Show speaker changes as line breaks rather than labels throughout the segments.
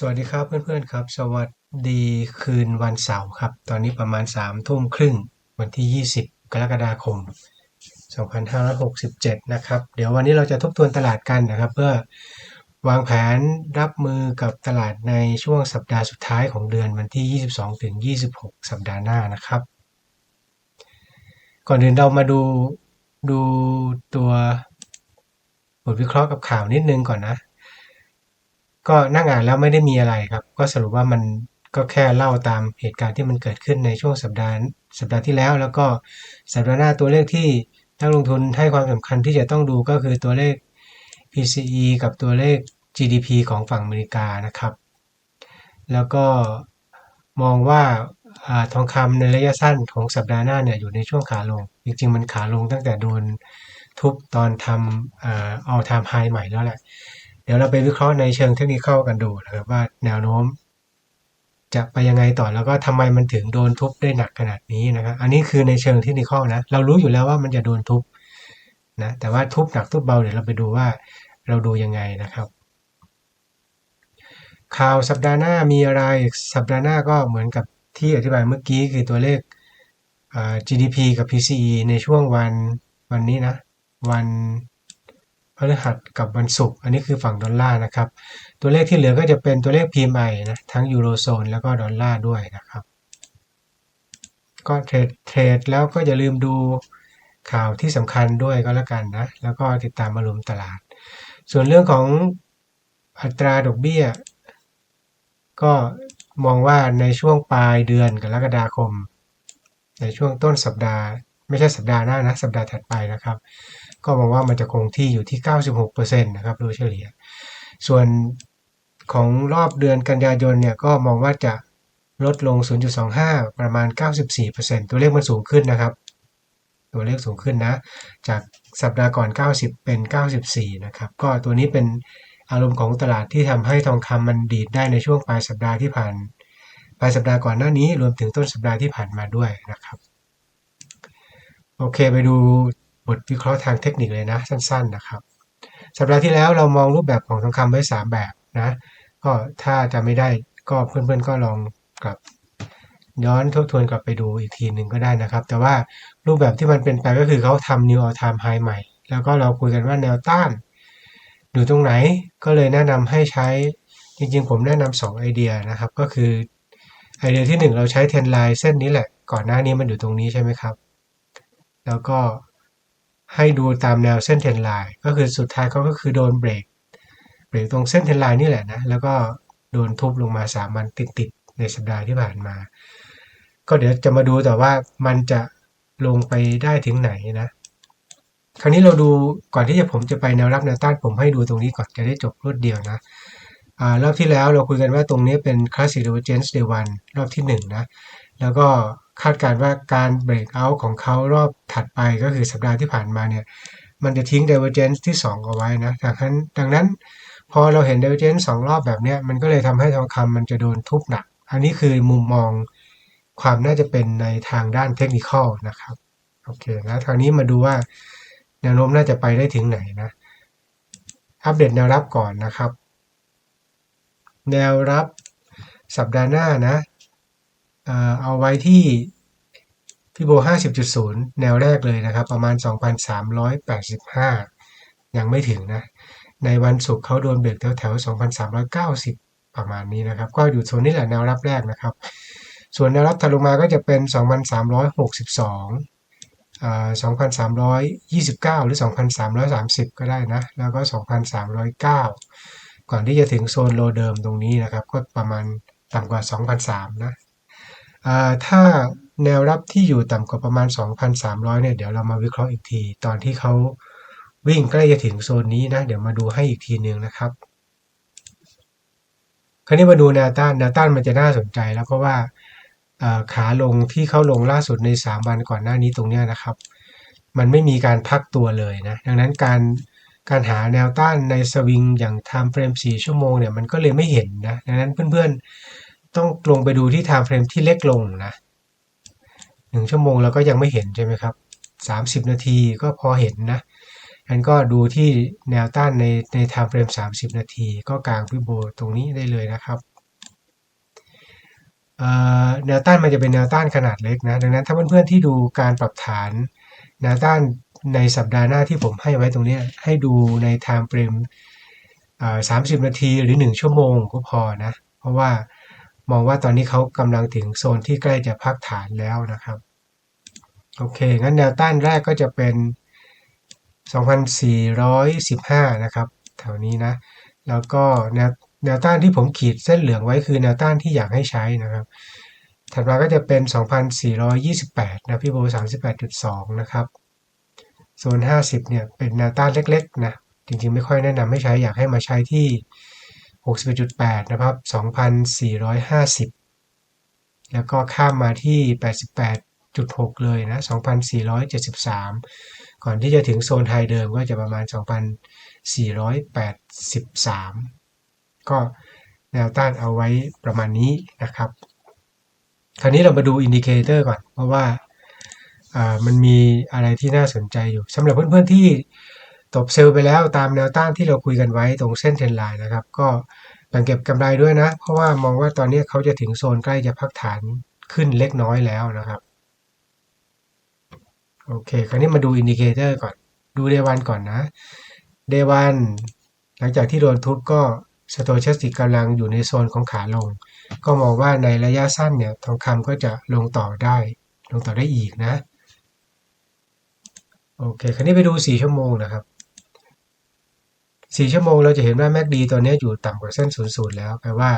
สวัสดีครับเพื่อนๆครับ สวัสดีคืนวันเสาร์ครับ ตอนนี้ประมาณ3ามทุ่มครึ่งวันที่ 20 กรกฎาคม 2567 นะครับ เดี๋ยววันนี้เราจะทบทวนตลาดกันนะครับ เพื่อวางแผนรับมือกับตลาดในช่วงสัปดาห์สุดท้ายของเดือนวันที่ 22ถึง26 สัปดาห์หน้านะครับ ก่อนอื่นเรามาดูดูตัวบทวิเคราะห์กับข่าวนิดนึงก่อนนะ ก็นั่งอ่านแล้วไม่ได้มีอะไรครับ ก็สรุปว่ามันก็แค่เล่าตามเหตุการณ์ที่มันเกิดขึ้นในช่วงสัปดาห์สัปดาห์ที่แล้ว แล้วก็สัปดาห์หน้าตัวเลขที่นักลงทุนให้ความสำคัญที่จะต้องดูก็คือตัวเลข PCE กับตัวเลข GDP ของฝั่งอเมริกานะครับ แล้วก็มองว่าอทองคำในระยะสั้นของสัปดาห์หน้าเนี่ยอยู่ในช่วงขาลง จริงๆ มันขาลงตั้งแต่โดนทุบตอนทำเอ่อ all time high ใหม่แล้วแหละ เดี๋ยวเราไปวิเคราะห์ในเชิงเทคนิคกันดูนะครับว่าแนวโน้ม จะไปยังไงต่อแล้วก็ทำไมมันถึงโดนทุบได้หนักขนาดนี้นะครับอันนี้คือในเชิงเทคนิคนะเรารู้อยู่แล้วว่ามันจะโดนทุบนะแต่ว่าทุบหนักทุบเบาเดี๋ยวเราไปดูว่าเราดูยังไงนะครับข่าวสัปดาห์หน้ามีอะไรสัปดาห์หน้าก็เหมือนกับที่อธิบายเมื่อกี้คือตัวเลข GDP กับ PCE ในช่วงวันวันนี้นะ วัน พฤหัสกับวันศุกร์อันนี้คือฝั่งดอลลาร์นะครับ ตัวเลขที่เหลือก็จะเป็นตัวเลข PMI นะทั้งยูโรโซนแล้วก็ดอลลาร์ด้วยนะครับ ก็เทรดเทรดแล้วก็อย่าลืมดูข่าวที่สำคัญด้วยก็แล้วกันนะ แล้วก็ติดตามอารมณ์ตลาด ส่วนเรื่องของอัตราดอกเบี้ย ก็มองว่าในช่วงปลายเดือนกรกฎาคม ในช่วงต้นสัปดาห์ ไม่ใช่สัปดาห์หน้านะ สัปดาห์ถัดไปนะครับ ก็มองว่ามันจะคงที่อยู่ที่ 96%นะครับโดยเฉลี่ย ส่วนของรอบเดือนกันยายนเนี่ยก็มองว่าจะลดลง 0.25 ประมาณ 94%ตัวเลขมันสูงขึ้นนะครับ ตัวเลขสูงขึ้นนะ จากสัปดาห์ก่อน 90 เป็น 94 นะครับ ก็ตัวนี้เป็นอารมณ์ของตลาดที่ทำให้ทองคำมันดีดได้ในช่วงปลายสัปดาห์ที่ผ่าน ปลายสัปดาห์ก่อนหน้านี้รวมถึงต้นสัปดาห์ที่ผ่านมาด้วยนะครับ โอเคไปดู บทวิเคราะห์ทางเทคนิคเลยนะสั้นๆนะครับ สัปดาห์ที่แล้วเรามองรูปแบบของทองคำไว้ 3 แบบนะก็ถ้าจะไม่ได้ก็เพื่อนๆก็ลองกลับย้อนทบทวนกลับไปดูอีกทีหนึ่งก็ได้นะครับ แต่ว่ารูปแบบที่มันเป็นไปก็คือเขาทำ new all time high ใหม่ แล้วก็เราคุยกันว่าแนวต้านอยู่ตรงไหนก็เลยแนะนำให้ใช้จริงๆ ผมแนะนำสองไอเดียนะครับ ก็คือไอเดียที่หนึ่งเราใช้เทนไลน์เส้นนี้แหละ ก่อนหน้านี้มันอยู่ตรงนี้ใช่ไหมครับ แล้วก็ ให้ดูตามแนวเส้นเทนไลน์ก็คือสุดท้ายเขาก็คือโดนเบรกเบรกตรงเส้นเทนไลน์นี่แหละนะแล้วก็โดนทุบลงมาสามวันติดๆในสัปดาห์ที่ผ่านมา ก็เดี๋ยวจะมาดูแต่ว่ามันจะลงไปได้ถึงไหนนะคราวนี้เราดูก่อนที่จะผมจะไปแนวรับแนวต้านผมให้ดูตรงนี้ก่อนจะได้จบรวดเดียวนะอรอบที่แล้วเราคุยกันว่าตรงนี้เป็น Classic Divergence Day 1รอบที่1นะแล้วก็ คาดการ์ว่าการเบรกเอาท์ของเขารอบถัดไปก็คือสัปดาห์ที่ผ่านมาเนี่ย มันจะทิ้ง Divergence ที่ 2 เอาไว้นะดังนั้นดังนั้นพอเราเห็น Divergence สองรอบแบบนี้มันก็เลยทำให้ทองคำมันจะโดนทุบหนัก อันนี้คือมุมมองความน่าจะเป็นในทางด้านเทคนิคอลนะครับโอเคนะทางนี้มาดูว่าแนวโน้มน่าจะไปได้ถึงไหนนะอัปเดตแนวรับก่อนนะครับ แนวรับสัปดาห์หน้านะ เอาไว้ที่พี่โบ50.0 แนวแรกเลยนะครับ ประมาณ 2,385 ยังไม่ถึงนะ ในวันศุกร์เขาโดนเบรกแถวแถว2,390 ประมาณนี้นะครับ ก็อยู่โซนนี้แหละแนวรับแรกนะครับ ส่วนแนวรับถัดลงมาก็จะเป็น 2,362อ่า2,329 หรือ 2,330 ก็ได้นะ แล้วก็ 2,309 ก่อนที่จะถึงโซนโลเดิมตรงนี้นะครับ ก็ประมาณต่ำกว่า2,300นะ ถ้าแนวรับที่อยู่ต่ำกว่าประมาณ 2,300 เนี่ย เดี๋ยวเรามาวิเคราะห์อีกที ตอนที่เขาวิ่งใกล้จะถึงโซนนี้นะ เดี๋ยวมาดูให้อีกทีนึงนะครับ คราวนี้มาดูแนวต้าน แนวต้านมันจะน่าสนใจแล้วเพราะว่าขาลงที่เข้าลงล่าสุดใน 3 วันก่อนหน้านี้ตรงนี้นะครับ มันไม่มีการพักตัวเลยนะ ดังนั้นการการหาแนวต้านในสวิงอย่าง time frame 4ชั่วโมงเนี่ยมันก็เลยไม่เห็นนะ ดังนั้นเพื่อนๆ ต้องลงไปดูที่ time frame ที่เล็กลงนะ1ชั่วโมงเราก็ยังไม่เห็นใช่ไหมครับ 30 นาทีก็พอเห็นนะงั้นก็ดูที่แนวต้านในใน time frame 30 นาที ก็กลางฟิโบตรงนี้ได้เลยนะครับแนวต้านมันจะเป็นแนวต้านขนาดเล็กนะ ดังนั้นถ้าเพื่อนๆที่ดูการปรับฐาน แนวต้านในสัปดาห์หน้าที่ผมให้ไว้ตรงนี้ให้ดูใน time frame เอ่อ30 นาทีหรือ 1 ชั่วโมงก็พอนะ เพราะว่า มองว่าตอนนี้เขากำลังถึงโซนที่ใกล้จะพักฐานแล้วนะครับโอเค งั้นแนวต้านแรกก็จะเป็น 2,415 นะครับแถวนี้นะ แล้วก็แนวแนวต้านที่ผมขีดเส้นเหลืองไว้คือแนวต้านที่อยากให้ใช้นะครับ ถัดมาก็จะเป็น 2,428 นะพี่โบ 38.2 นะครับโซน 50 เนี่ยเป็นแนวต้านเล็กๆนะ จริงๆ ไม่ค่อยแนะนำให้ใช้ อยากให้มาใช้ที่ 61.8 นะครับ 2,450 แล้วก็ข้ามมาที่ 88.6 เลยนะ 2,473 ก่อนที่จะถึงโซนไฮเดิมก็จะประมาณ 2,483 ก็แนวต้านเอาไว้ประมาณนี้นะครับ คราวนี้เรามาดูอินดิเคเตอร์ก่อน เพราะว่าอ่ามันมีอะไรที่น่าสนใจอยู่สำหรับเพื่อนๆที่ ตบเซลล์ไปแล้วตามแนวต้านที่เราคุยกันไว้ตรงเส้นเทรนไลน์นะครับ ก็แบ่งเก็บกำไรด้วยนะ เพราะว่ามองว่าตอนนี้เขาจะถึงโซนใกล้จะพักฐานขึ้นเล็กน้อยแล้วนะครับ โอเค คราวนี้มาดูอินดิเคเตอร์ก่อน ดูเดวันก่อนนะเดวันหลังจากที่โดนทุบก็สโตชสติกกำลังอยู่ในโซนของขาลง ก็มองว่าในระยะสั้นเนี่ยทองคำก็จะลงต่อได้ ลงต่อได้อีกนะ โอเค คราวนี้ไปดู 4 ชั่วโมงนะครับ 4 ชั่วโมงเราจะเห็นว่า MACD ตัวนี้อยู่ต่ำกว่าเส้น00แล้วแปลว่า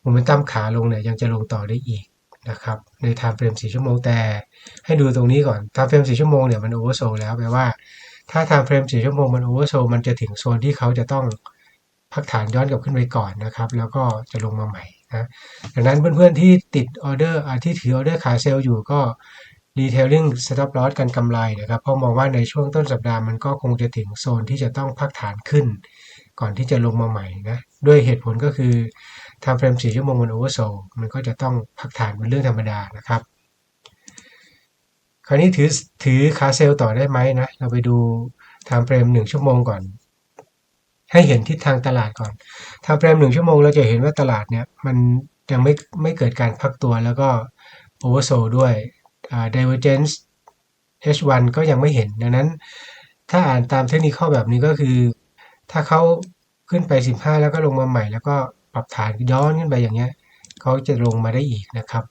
โมเมนตัมขาลงเนี่ยยังจะลงต่อได้อีกนะครับใน time frame 4ชั่วโมงแต่ ให้ดูตรงนี้ก่อน time frame 4ชั่วโมงเนี่ยมัน oversold แล้วแปลว่า ถ้า time frame 4ชั่วโมงมัน oversold มันจะถึงโซนที่เขาจะต้องพักฐานย้อนกลับขึ้นไปก่อนนะครับ แล้วก็จะลงมาใหม่นะดังนั้นเพื่อนๆที่ติดออเดอร์ที่ถือออเดอร์ขาเซลล์อยู่ก็ retailing stop loss กันกำไรนะครับ เพราะมองว่าในช่วงต้นสัปดาห์มันก็คงจะถึงโซนที่จะต้องพักฐานขึ้น ก่อนที่จะลงมาใหม่นะด้วยเหตุผลก็คือ time frame 4ชั่วโมงมัน oversold มันก็จะต้องพักฐานเป็นเรื่องธรรมดานะครับ คราวนี้ถือถือขาเซลล์ต่อได้ไหมนะเราไปดู time frame 1ชั่วโมงก่อนให้เห็นทิศทางตลาดก่อน time frame 1ชั่วโมงเราจะเห็นว่าตลาดเนี่ยมันยังไม่ไม่เกิดการพักตัวแล้วก็ oversold ด้วย divergence H1 ก็ยังไม่เห็น ดังนั้น ถ้าอ่านตามเทคนิคข้อแบบนี้ก็คือ ถ้าเขาขึ้นไป 15 แล้วก็ลงมาใหม่ แล้วก็ปรับฐานย้อนขึ้นไปอย่างเงี้ยเขาจะลงมาได้อีกนะครับ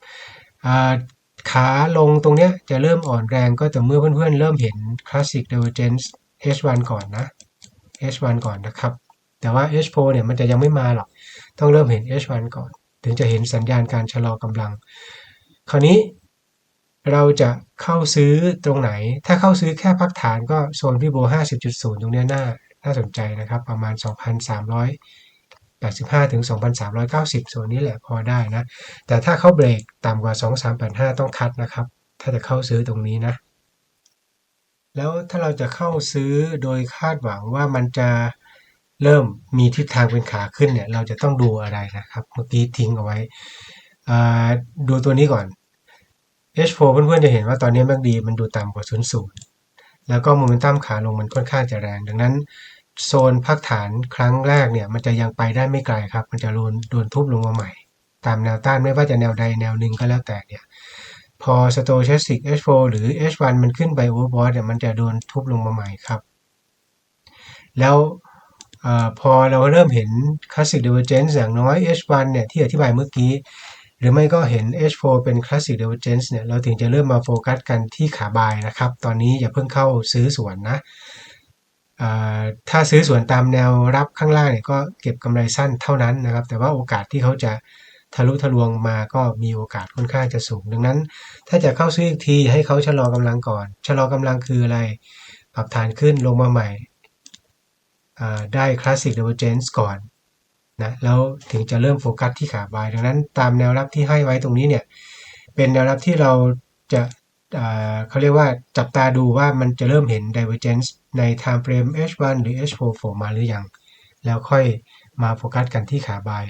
ขาลงตรงเนี้ยจะเริ่มอ่อนแรงก็แต่เมื่อเพื่อนๆ เริ่มเห็น classic divergence H1 ก่อนนะ H1 ก่อนนะครับ แต่ว่า H4 เนี่ยมันจะยังไม่มาหรอก ต้องเริ่มเห็น H1 ก่อน ถึงจะเห็นสัญญาณการชะลอกำลัง คราวนี้ เราจะเข้าซื้อตรงไหน ถ้าเข้าซื้อแค่พักฐานก็โซนพี่โบ 50.0 ตรงนี้น่าน่าสนใจนะครับ ประมาณ 2,385 ถึง 2,390 โซนนี้แหละพอได้นะ แต่ถ้าเข้าเบรกต่ำกว่า 2,385 ต้องคัดนะครับ ถ้าจะเข้าซื้อตรงนี้นะ แล้วถ้าเราจะเข้าซื้อโดยคาดหวังว่ามันจะเริ่มมีทิศทางเป็นขาขึ้นเนี่ย เราจะต้องดูอะไรนะครับ เมื่อกี้ทิ้งเอาไว้ดูตัวนี้ก่อน H4 เพื่อนๆจะเห็นว่าตอนนี้ MACD มันดูต่ำกว่า00 แล้วก็โมเมนตัมขาลงมันค่อนข้างจะแรง ดังนั้นโซนพักฐานครั้งแรกเนี่ยมันจะยังไปได้ไม่ไกลครับ มันจะโดนโดนทุบลงมาใหม่ ตามแนวต้านไม่ว่าจะแนวใดแนวหนึ่งก็แล้วแต่เนี่ยพอ Stochastic H4 หรือ H1 มันขึ้นไป overbought เนี่ยมันจะโดนทุบลงมาใหม่ครับ แล้วอพอเราเริ่มเห็น Classic Divergence อย่างน้อย H1 เนี่ยที่อธิบายเมื่อกี้ รือไม่ก็เห็น H4 เป็น Classic Divergence เนี่ย เราถึงจะเริ่มมาโฟกัสกันที่ขาบายนะครับ ตอนนี้อย่าเพิ่งเข้าซื้อส่วนนะถ้าซื้อส่วนตามแนวรับข้างล่างเนี่ยก็เก็บกำไรสั้นเท่านั้นนะครับ แต่ว่าโอกาสที่เขาจะทะลุทะลวงมาก็มีโอกาสค่อนข้างจะสูง ดังนั้น ถ้าจะเข้าซื้ออีกทีให้เขาชะลอกำลังก่อน ชะลอกำลังคืออะไร ปรับฐานขึ้นลงมาใหม่ ได้ Classic Divergence ก่อน นะแล้วถึงจะเริ่มโฟกัสที่ขาบาย ดังนั้นตามแนวรับที่ให้ไว้ตรงนี้เนี่ยเป็นแนวรับที่เราจะเขาเรียกว่าจับตาดูว่ามันจะเริ่มเห็น divergence ใน time frame H1 หรือ H4 โผล่มาหรือยัง แล้วค่อยมาโฟกัสกันที่ขาบาย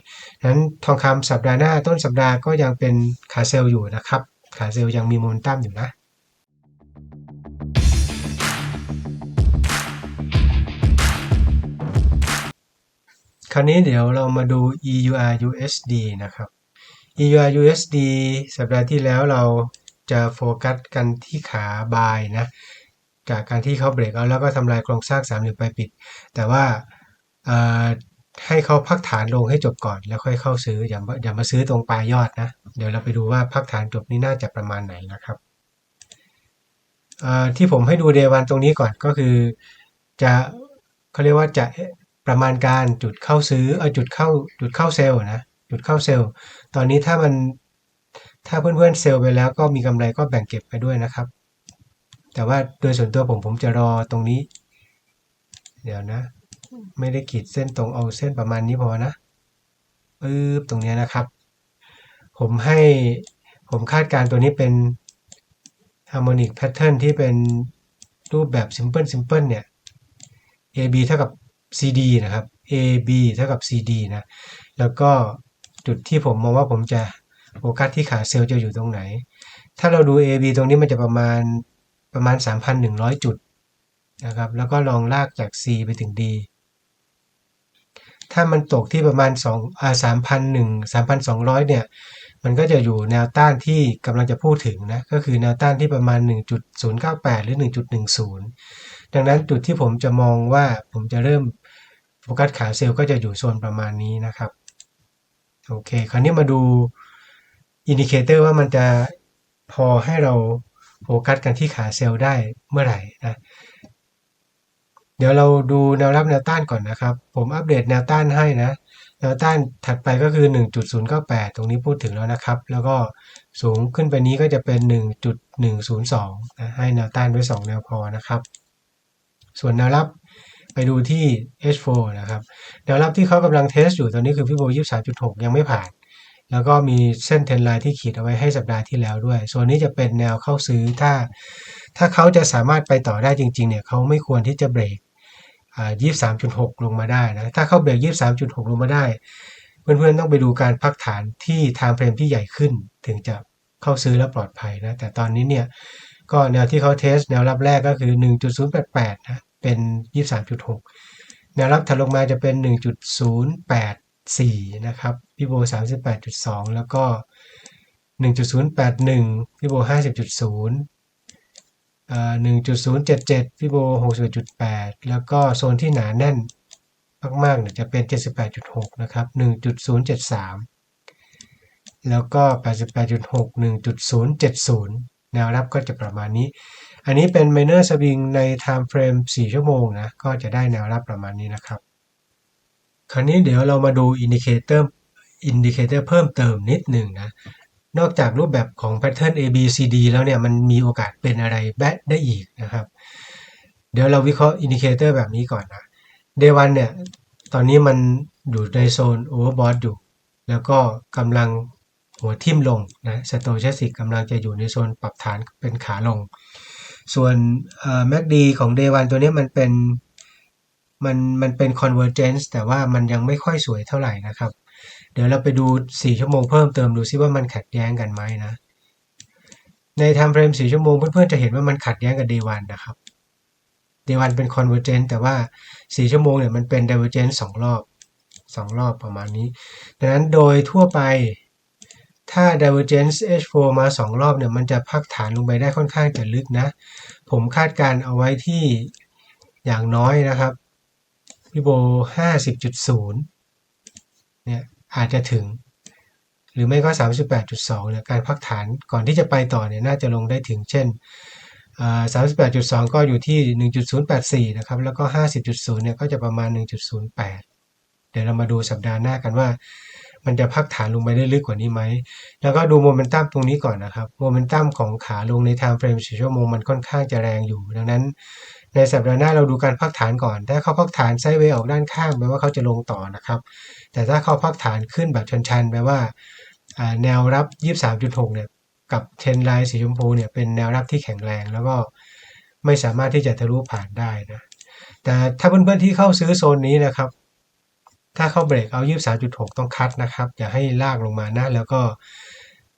นั้นทองคำสัปดาห์หน้าต้นสัปดาห์ก็ยังเป็นขาเซลล์อยู่นะครับ ขาเซลล์ยังมีโมเมนตัมอยู่นะ คราวนี้เดี๋ยวเรามาดู EUR USD นะครับ EUR USD สัปดาห์ที่แล้วเราจะโฟกัสกันที่ขาบายนะ จากการที่เขาเบรกเอาแล้วก็ทำลายโครงสร้างสามเหลี่ยมไปปิด แต่ว่าให้เขาพักฐานลงให้จบก่อนแล้วค่อยเข้าซื้ออย่ามาอย่ามาซื้อตรงปลายยอดนะ เดี๋ยวเราไปดูว่าพักฐานจบนี่น่าจะประมาณไหนนะครับที่ผมให้ดูเดวันตรงนี้ก่อนก็คือจะเขาเรียกว่าจะ ประมาณการจุดเข้าซื้อเออจุดเข้าจุดเข้าเซลล์นะจุดเข้าเซลล์ ตอนนี้ถ้ามันถ้าเพื่อนๆเซลล์ไปแล้วก็มีกำไรก็แบ่งเก็บไปด้วยนะครับ แต่ว่าโดยส่วนตัวผมผมจะรอตรงนี้ เดี๋ยวนะ ไม่ได้ขีดเส้นตรงเอาเส้นประมาณนี้พอนะปึ๊บตรงเนี้ยนะครับ ผมให้ผมคาดการณ์ตัวนี้เป็น harmonic pattern ที่เป็นรูปแบบ simple simple เนี่ย AB เท่ากับ CD นะครับ AB เท่ากับ CD นะ แล้วก็จุดที่ผมมองว่าผมจะโฟกัสที่ขาเซลล์จะอยู่ตรงไหน ถ้าเราดู AB ตรงนี้มันจะประมาณประมาณ 3,100 จุดนะครับ แล้วก็ลองลากจาก C ไปถึง D ถ้ามันตกที่ประมาณ2อ่า3,001 3,200 เนี่ย มันก็จะอยู่แนวต้านที่กำลังจะพูดถึงนะ ก็คือแนวต้านที่ประมาณ 1.098 หรือ 1.10 ดังนั้นจุดที่ผมจะมองว่าผมจะเริ่ม โฟกัสขาเซลล์ก็จะอยู่โซนประมาณนี้นะครับ โอเค คราวนี้มาดูอินดิเคเตอร์ว่ามันจะพอให้เราโฟกัสกันที่ขาเซลล์ได้เมื่อไหร่นะเดี๋ยวเราดูแนวรับแนวต้านก่อนนะครับ ผมอัปเดตแนวต้านให้นะ แนวต้านถัดไปก็คือ 1.098 ตรงนี้พูดถึงแล้วนะครับ แล้วก็สูงขึ้นไปนี้ก็จะเป็น 1.102นะให้แนวต้านไว้ 2 แนวพอนะครับ ส่วนแนวรับ ไปดูที่ H4 นะครับแนวรับที่เขากำลังเทสอยู่ตอนนี้คือพี่โบ23.6ยังไม่ผ่าน แล้วก็มีเส้นเทรนไลน์ที่ขีดเอาไว้ให้สัปดาห์ที่แล้วด้วย ส่วนนี้จะเป็นแนวเข้าซื้อถ้า ถ้าเขาจะสามารถไปต่อได้จริงๆเนี่ยเขาไม่ควรที่จะเบรกอ่า23.6ลงมาได้นะถ้าเขาเบรก23.6ลงมาได้ เพื่อนๆต้องไปดูการพักฐานที่ time frame ที่ใหญ่ขึ้น ถึงจะเข้าซื้อแล้วปลอดภัยนะแต่ตอนนี้เนี่ยก็แนวที่เขาเทสแนวรับแรกก็คือ 1.088 นะ เป็น 23.6 แนวรับถัดลงมาจะเป็น 1.084 นะครับพี่โบ 38.2 แล้วก็ 1.081 พี่โบ 50.0 1.077พี่โบ61.8 แล้วก็โซนที่หนาแน่นมากๆเนี่ยจะเป็น 78.6 นะครับ 1.073 แล้วก็ 88.6 1.070 แนวรับก็จะประมาณนี้ อันนี้เป็น minor swing ใน time frame 4 ชั่วโมงนะ ก็จะได้แนวรับประมาณนี้นะครับ คราวนี้เดี๋ยวเรามาดู indicator indicator เพิ่มเติมนิดหนึ่งนะ นอกจากรูปแบบของ pattern A B C D แล้วเนี่ย มันมีโอกาสเป็นอะไรแบได้อีกนะครับ เดี๋ยวเราวิเคราะห์ indicator แบบนี้ก่อนนะ day one เนี่ย ตอนนี้มันอยู่ในโซน overbought อยู่ แล้วก็กำลังหัวทิ่มลงนะ stochastic กำลังจะอยู่ในโซนปรับฐานเป็นขาลง ส่วน MACD ของ day one ตัวนี้มันเป็นมันมันเป็น convergence แต่ว่ามันยังไม่ค่อยสวยเท่าไหร่นะครับ เดี๋ยวเราไปดู 4 ชั่วโมงเพิ่มเติมดูซิว่ามันขัดแย้งกันไหมนะ ใน time frame 4ชั่วโมงเพื่อนๆจะเห็นว่ามันขัดแย้งกับ day one นะครับ day one เป็น convergence แต่ว่า 4 ชั่วโมงเนี่ยมันเป็น divergence 2 รอบ 2 รอบประมาณนี้ ดังนั้นโดยทั่วไป ถ้า divergence H4 มา2รอบเนี่ยมันจะพักฐานลงไปได้ค่อนข้างจะลึกนะ ผมคาดการเอาไว้ที่อย่างน้อยนะครับพี่โบ50.0 เนี่ยอาจจะถึง หรือไม่ก็ 38.2เนี่ยการพักฐานก่อนที่จะไปต่อเนี่ยน่าจะลงได้ถึงเช่น38.2 ก็อยู่ที่ 1.084 นะครับ แล้วก็ 50.0 เนี่ยก็จะประมาณ 1.08 เดี๋ยวเรามาดูสัปดาห์หน้ากันว่า มันจะพักฐานลงไปได้ลึกกว่านี้ไหม แล้วก็ดูโมเมนตัมตรงนี้ก่อนนะครับ โมเมนตัมของขาลงใน time frame 4ชั่วโมงมันค่อนข้างจะแรงอยู่ ดังนั้น ในสัปดาห์หน้าเราดูการพักฐานก่อน ถ้าเขาพักฐานไซด์เวย์ออกด้านข้างแปลว่าเขาจะลงต่อนะครับ แต่ถ้าเขาพักฐานขึ้นแบบชันๆแปลว่าแนวรับ 23.6 เนี่ย กับเทรนไลน์สีชมพูเนี่ยเป็นแนวรับที่แข็งแรงแล้วก็ไม่สามารถที่จะทะลุผ่านได้นะ แต่ถ้าเพื่อนๆที่เข้าซื้อโซนนี้นะครับ ถ้าเข้าเบรกเอา 23.6 ต้องคัดนะครับ อย่าให้ลากลงมานะ แล้วก็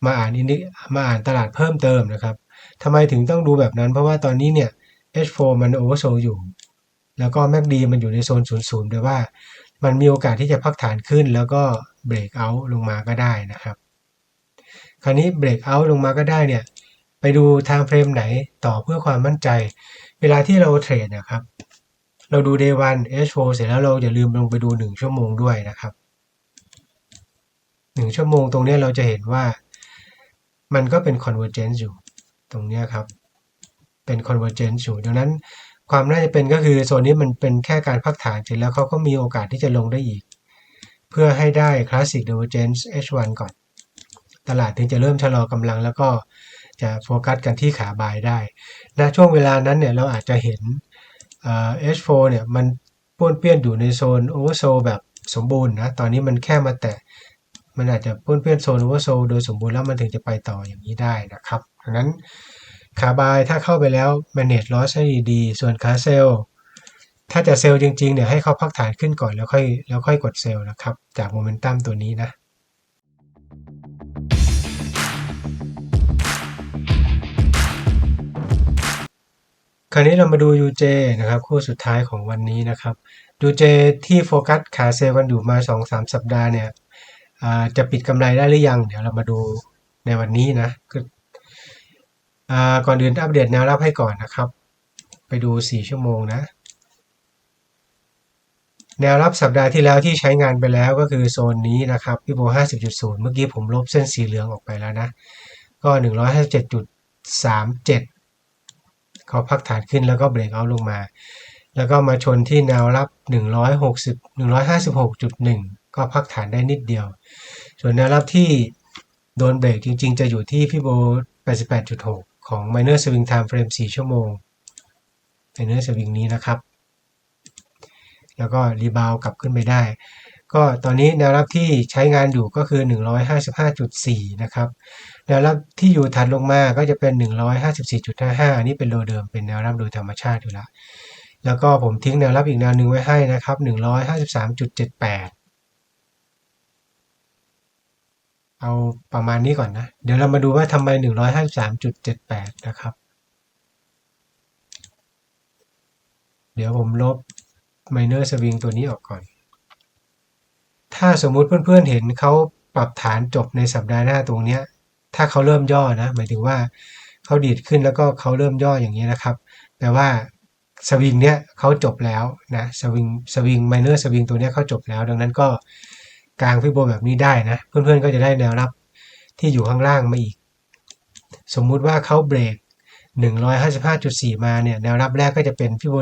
มาอ่านอินดิมาอ่านตลาดเพิ่มเติมนะครับทำไมถึงต้องดูแบบนั้น เพราะว่าตอนนี้เนี่ย H4 มันโอเวอร์โซอยู่ แล้วก็ MACD มันอยู่ในโซน 00แปลว่า มันมีโอกาสที่จะพักฐานขึ้น แล้วก็เบรกเอาลงมาก็ได้นะครับ คราวนี้เบรกเอาลงมาก็ได้เนี่ย ไปดูทม์เฟรมไหนต่อเพื่อความมั่นใจ เวลาที่เราเทรดนะครับ เราดู day 1 H4 เสร็จแล้วเราอย่าลืมลงไปดู 1 ชั่วโมงด้วยนะครับ 1 ชั่วโมงตรงนี้เราจะเห็นว่ามันก็เป็น convergence อยู่ ตรงนี้ครับ เป็น convergence อยู่ดังนั้นความน่าจะเป็นก็คือโซนนี้มันเป็นแค่การพักฐานเสร็จแล้วเขาก็มีโอกาสที่จะลงได้อีก เพื่อให้ได้ classic divergence H1 ก่อน ตลาดถึงจะเริ่มชะลอกำลังแล้วก็จะโฟกัสกันที่ขาบายได้ณช่วงเวลานั้นเนี่ยเราอาจจะเห็น H4 เนี่ยมันป้วนเปี้ยนอยู่ในโซน oversold แบบสมบูรณ์นะตอนนี้มันแค่มาแตะมันอาจจะป้วนเปี้ยนโซน oversold โดยสมบูรณ์แล้วมันถึงจะไปต่ออย่างนี้ได้นะครับดังนั้นขาบายถ้าเข้าไปแล้ว manage loss ให้ดีๆ ส่วนขาเซลถ้าจะเซลจริงๆเนี่ยให้เขาพักฐานขึ้นก่อนแล้วค่อยแล้วค่อยกดเซลนะครับจากโมเมนตัมตัวนี้นะ คราวนี้เรามาดู UJ นะครับ คู่สุดท้ายของวันนี้นะครับ UJ ที่โฟกัสขาเซลล์กันอยู่มา 2-3 สัปดาห์เนี่ยจะปิดกำไรได้หรือยัง เดี๋ยวเรามาดูในวันนี้นะก่อนอื่นอัปเดตแนวรับให้ก่อนนะครับ ไปดู 4 ชั่วโมงนะ แนวรับสัปดาห์ที่แล้วที่ใช้งานไปแล้วก็คือโซนนี้นะครับพี่โบ50.0 เมื่อกี้ผมลบเส้นสีเหลืองออกไปแล้วนะ ก็ 157.37 เขาพักฐานขึ้นแล้วก็เบรกเอาลงมา แล้วก็มาชนที่แนวรับ 160 156.1 ก็พักฐานได้นิดเดียว ส่วนแนวรับที่โดนเบรกจริงๆ จะอยู่ที่พี่โบ 88.6 ของ minor swing time frame 4 ชั่วโมง minor swing นี้นะครับ แล้วก็รีบาวกลับขึ้นไปได้ ก็ตอนนี้แนวรับที่ใช้งานอยู่ก็คือ 155.4 นะครับ แนวรับที่อยู่ถัดลงมาก็จะเป็น 154.55 อันนี้เป็นโลเดิมเป็นแนวรับโดยธรรมชาติอยู่แล้วแล้วก็ผมทิ้งแนวรับอีกแนวหนึ่งไว้ให้นะครับ 153.78 เอาประมาณนี้ก่อนนะ เดี๋ยวเรามาดูว่าทำไม 153.78 นะครับ เดี๋ยวผมลบ minor swing ตัวนี้ออกก่อน ถ้าสมมุติเพื่อนๆเห็นเขาปรับฐานจบในสัปดาห์หน้าตรงเนี้ย ถ้าเขาเริ่มย่อนะหมายถึงว่าเขาดีดขึ้นแล้วก็เขาเริ่มย่ออย่างนี้นะครับแปลว่าสวิงเนี้ยเขาจบแล้วนะสวิงสวิงไมเนอร์สวิงตัวเนี้ยเขาจบแล้ว ดังนั้นก็กลางฟิโบแบบนี้ได้นะ เพื่อนๆก็จะได้แนวรับที่อยู่ข้างล่างมาอีก สมมุติว่าเขาเบรก 155.4 มาเนี่ยแนวรับแรกก็จะเป็นฟิโบ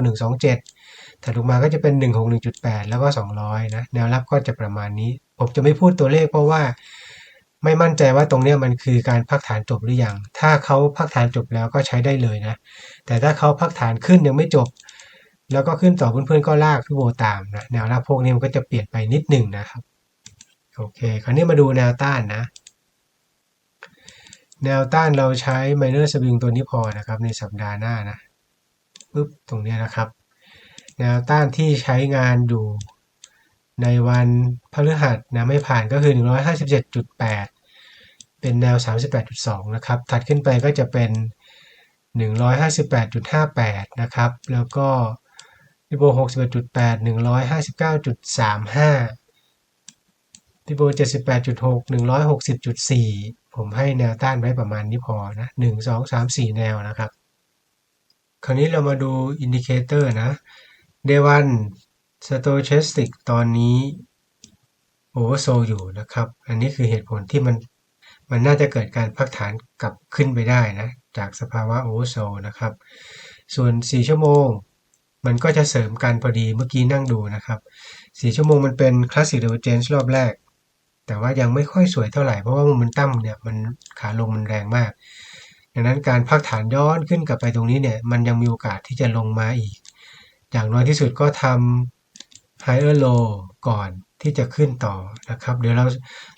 127ถัดลงมาก็จะเป็น 161.8 แล้วก็ 200 นะ แนวรับก็จะประมาณนี้ ผมจะไม่พูดตัวเลขเพราะว่า ไม่มั่นใจว่าตรงเนี้ยมันคือการพักฐานจบหรือยัง ถ้าเขาพักฐานจบแล้วก็ใช้ได้เลยนะ แต่ถ้าเขาพักฐานขึ้นยังไม่จบ แล้วก็ขึ้นต่อเพื่อนๆก็ลากพี่โบตามนะแนวรับพวกนี้มันก็จะเปลี่ยนไปนิดหนึ่งนะครับโอเค คราวนี้มาดูแนวต้านนะ แนวต้านเราใช้ minor swing ตัวนี้พอนะครับ ในสัปดาห์หน้านะปึ๊บตรงนี้นะครับ แนวต้านที่ใช้งานอยู่ ในวันพฤหัสนะไม่ผ่านก็คือ 157.8 เป็นแนว 38.2 นะครับ ถัดขึ้นไปก็จะเป็น 158.58 นะครับ แล้วก็พิโบ61.8 159.35พิโบ78.6 160.4 ผมให้แนวต้านไว้ประมาณนี้พอนะ 1 2 3 4 แนวนะครับ คราวนี้เรามาดูอินดิเคเตอร์นะ Day 1 Stochastic ตอนนี้ Oversold อยู่นะครับ อันนี้คือเหตุผลที่มันมันน่าจะเกิดการพักฐานกลับขึ้นไปได้นะ จากสภาวะ Oversold นะครับ ส่วน 4 ชั่วโมง มันก็จะเสริมกันพอดีเมื่อกี้นั่งดูนะครับ 4 ชั่วโมงมันเป็น Classic Divergence รอบแรก แต่ว่ายังไม่ค่อยสวยเท่าไหร่ เพราะว่ามันตั้มเนี่ยมันขาลงมันแรงมาก ดังนั้นการพักฐานย้อนขึ้นกลับไปตรงนี้เนี่ยมันยังมีโอกาสที่จะลงมาอีก อย่างน้อยที่สุดก็ทำ higher low ก่อนที่จะขึ้นต่อนะครับเดี๋ยวเรา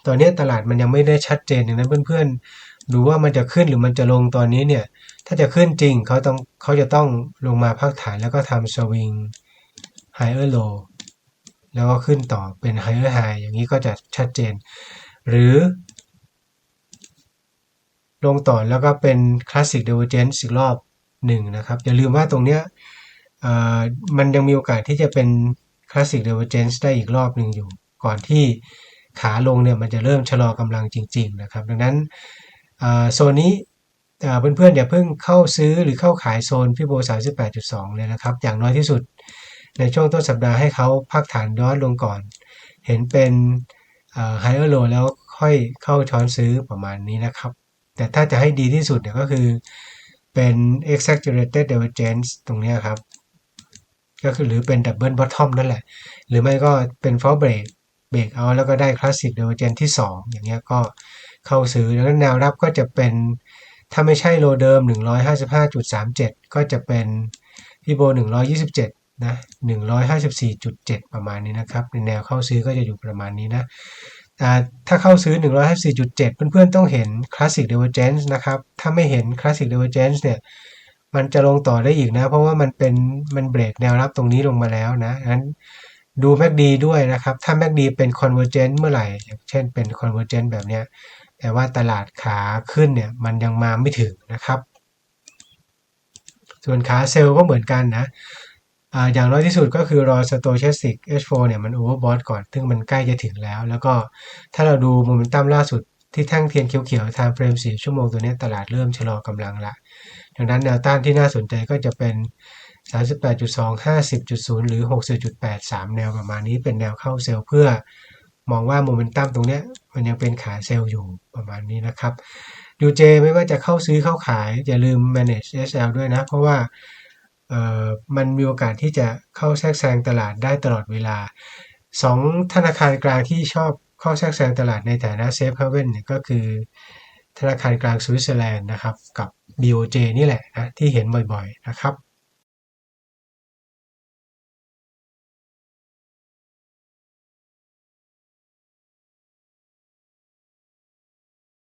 ตอนนี้ตลาดมันยังไม่ได้ชัดเจนดังนั้นเพื่อนๆดูว่ามันจะขึ้นหรือมันจะลงตอนนี้เนี่ยถ้าจะขึ้นจริงเขาต้องเขาจะต้องลงมาพักฐานแล้วก็ทำ swing higher low แล้วก็ขึ้นต่อเป็น higher high อย่างนี้ก็จะชัดเจน หรือ ลงต่อแล้วก็เป็น classic divergence อีกรอบหนึ่งนะครับ อย่าลืมว่าตรงเนี้ยมันยังมีโอกาสที่จะเป็น Classic Divergence ได้อีกรอบหนึ่งอยู่ ก่อนที่ขาลงเนี่ยมันจะเริ่มชะลอกำลังจริง ๆ นะครับ ดังนั้นโซนนี้เพื่อนๆอย่าเพิ่งเข้าซื้อหรือเข้าขายโซนฟิโบ 38.2 เลยนะครับ อย่างน้อยที่สุดในช่วงต้นสัปดาห์ให้เขาพักฐานย้อนลงก่อน เห็นเป็นไฮเออร์โลแล้วค่อยเข้าช้อนซื้อประมาณนี้นะครับ แต่ถ้าจะให้ดีที่สุดเนี่ยก็คือเป็น exaggerated divergence ตรงนี้ครับ ก็คือหรือเป็น double bottom นั่นแหละ หรือไม่ก็เป็น fall break เบรกเอาแล้วก็ได้ classic divergence ที่ 2 อย่างเงี้ยก็เข้าซื้อแล้วแนวรับก็จะเป็น ถ้าไม่ใช่โลเดิม 155.37 ก็จะเป็นพี่โบ 127 นะ 154.7 ประมาณนี้นะครับในแนวเข้าซื้อก็จะอยู่ประมาณนี้นะอ่ถ้าเข้าซื้อ 154.7 เพื่อนๆต้องเห็น Classic Divergence นะครับ ถ้าไม่เห็น Classic Divergence เนี่ย มันจะลงต่อได้อีกนะ เพราะว่ามันเป็นมันเบรกแนวรับตรงนี้ลงมาแล้วนะงั้นดู MACD ด้วยนะครับ ถ้า MACD เป็น Convergent เมื่อไหร่อย่างเช่นเป็น Convergent แบบเนี้ยแปลว่าตลาดขาขึ้นเนี่ยมันยังมาไม่ถึงนะครับ ส่วนขาเซลล์ก็เหมือนกันนะอย่างน้อยที่สุดก็คือรอ Stochastic H4 เนี่ยมัน overbought ก่อน ซึ่งมันใกล้จะถึงแล้ว แล้วก็ถ้าเราดูโมเมนตัมล่าสุดที่แท่งเทียนเขียวๆ time frame 4ชั่วโมงตัวนี้ตลาดเริ่มชะลอกำลังละ ดังนั้นแนวต้านที่น่าสนใจก็จะเป็น 38.2 50.0 หรือ 60.83 แนวประมาณนี้เป็นแนวเข้าเซลล์เพื่อมองว่าโมเมนตัมตรงเนี้ยมันยังเป็นขาเซลล์อยู่ประมาณนี้นะครับยูเจไม่ว่าจะเข้าซื้อเข้าขาย อย่าลืม manage SL ด้วยนะ เพราะว่ามันมีโอกาสที่จะเข้าแทรกแซงตลาดได้ตลอดเวลาสองธนาคารกลางที่ชอบเข้าแทรกแซงตลาดในฐานะเซฟเฮเว่นก็คือ ธนาคารกลางสวิตเซอร์แลนด์นะครับกับ BOJ นี่แหละนะที่เห็นบ่อยๆนะครับ